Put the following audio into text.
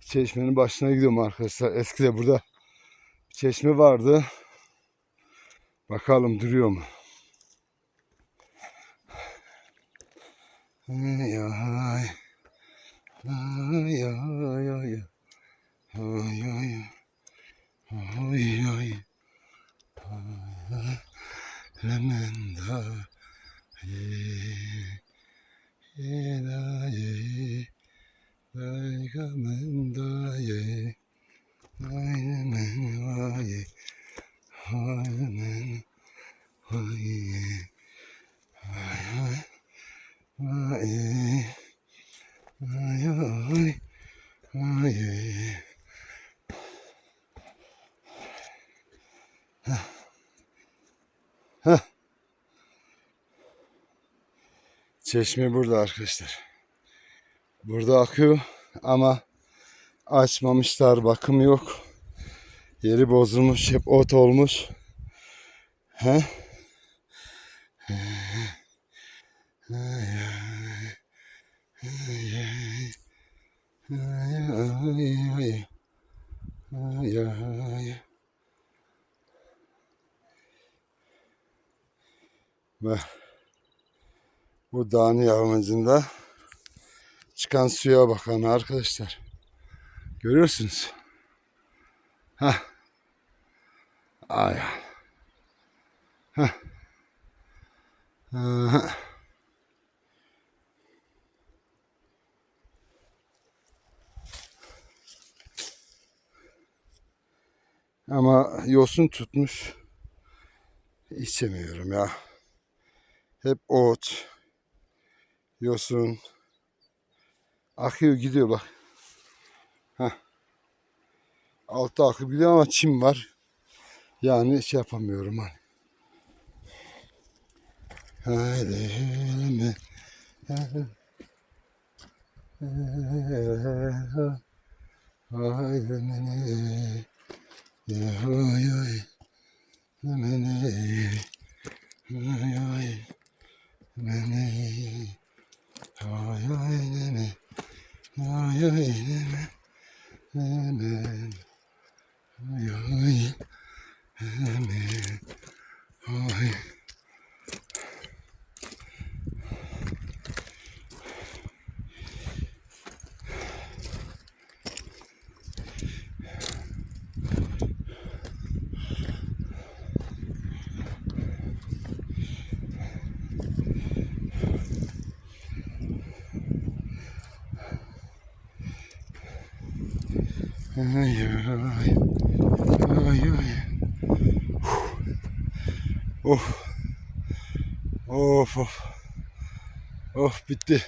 Çeşmenin başına gidiyorum arkadaşlar. Eskide burada çeşme vardı. Bakalım duruyor mu? Ay ay. Ay ay ay. Ay ay. Ay ay. Lemenda. Çeşme burada arkadaşlar. Burada akıyor ama açmamışlar, bakım yok. Yeri bozulmuş, hep ot olmuş. He? Bak. Bu dağın yamacında çıkan suya bakın arkadaşlar. Görüyorsunuz. Ha. Ay. Ha. Ha. Ama yosun tutmuş. İçemiyorum ya. Hep ot, yosun. Akıyor gidiyor bak. Heh. Altta akıp gidiyor ama çim var. Yani şey yapamıyorum hani. Haydi mi? Haydi mene. Ay ay. Mene. Ay ay. Mene. Ay ay mene. Ay Ay ay. Ay ay. Of. Of of. Of bitti.